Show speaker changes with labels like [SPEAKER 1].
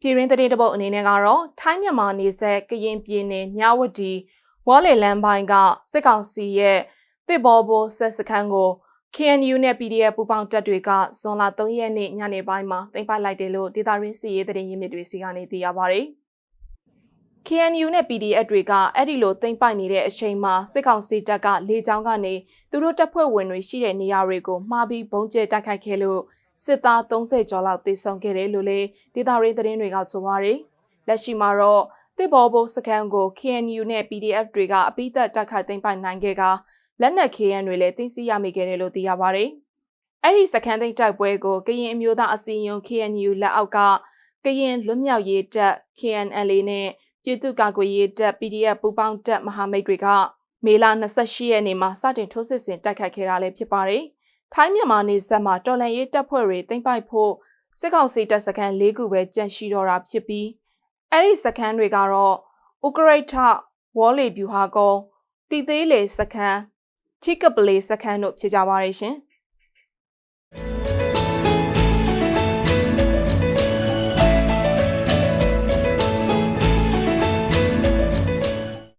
[SPEAKER 1] ပြည်ရင်းသတင်းတပုတ်အနေနဲ့ကတော့ထိုင်းမြန်မာနေဆက်ကရင်ပြည်နယ်မြဝတီဝေါ်လေလန်ပိုင်းကစစ်ကောင်စီရဲ့တစ်ဘောဘောဆက်စခန်းကို KNU နဲ့ PDF ပူးပေါင်းတပ်တွေကဇွန်လ3ရက်နေ့ညနေပိုင်းမှာသိမ်းပိုက်လိုက်တယ်လို့ဒေတာရင်းစီရေးသတင်းရင်းမြစ်တွေစီကနေသိရပါဗျ။ KNU နဲ့ PDF တွေကအဲ့ဒီလိုသိမ်းပိုက်နေတဲ့အချိန်မှာစစ်ကောင်စီတပ်ကလေကြောင်းကနေသူတို့တပ်ဖွဲ့ဝင်တွေရှိတဲ့နေရာတွေကိုမှားပြီးဘုံကျဲတိုက်ခိုက်ခဲ့လို့ စစ်သား30ကျော်လောက်တေဆုံးခဲ့တယ်လို့လည်းဒေတာရင်းသတင်းတွေကဆိုပါတယ်။လက်ရှိမှာတော့တစ်ဘောဘုတ်စခန်းကို KNU နဲ့ PDF တွေကအပိသက်တိုက်ခိုက်သိမ်းပိုက်နိုင်ခဲ့ကလက်နက် KN တွေလည်းသိမ်းဆည်းရမိခဲ့တယ်လို့သိရပါတယ်။အဲ့ဒီစခန်းသိမ်းတိုက်ပွဲကိုကရင်အမျိုးသားအစည်းအရုံး KNU လက်အောက်ကကရင်လွတ်မြောက်ရေးတပ် KNLA နဲ့ပြည်သူ့ကာကွယ်ရေးတပ် PDF ပူးပေါင်းတပ်မဟာမိတ်တွေကမေလ28ရက်နေ့မှာစတင်ထိုးစစ်ဆင်တိုက်ခိုက်ခဲ့တာလည်းဖြစ်ပါတယ်။ ထိုင်းမြန်မာနေဆက်မှာတော်လန်ရေးတပ်ဖွဲ့တွေသိမ်းပိုက်ဖို့စစ်ကောင်စီတပ်စခန်း၄ခုပဲကြန့်ရှိတော့တာဖြစ်ပြီးအဲ့ဒီစခန်းတွေကတော့ဥကရိတ်ထဝေါ်လီဗျူဟာကုန်းတည်သေးလေစခန်းချိကပလေစခန်းတို့ဖြစ်ကြပါရဲ့ရှင်။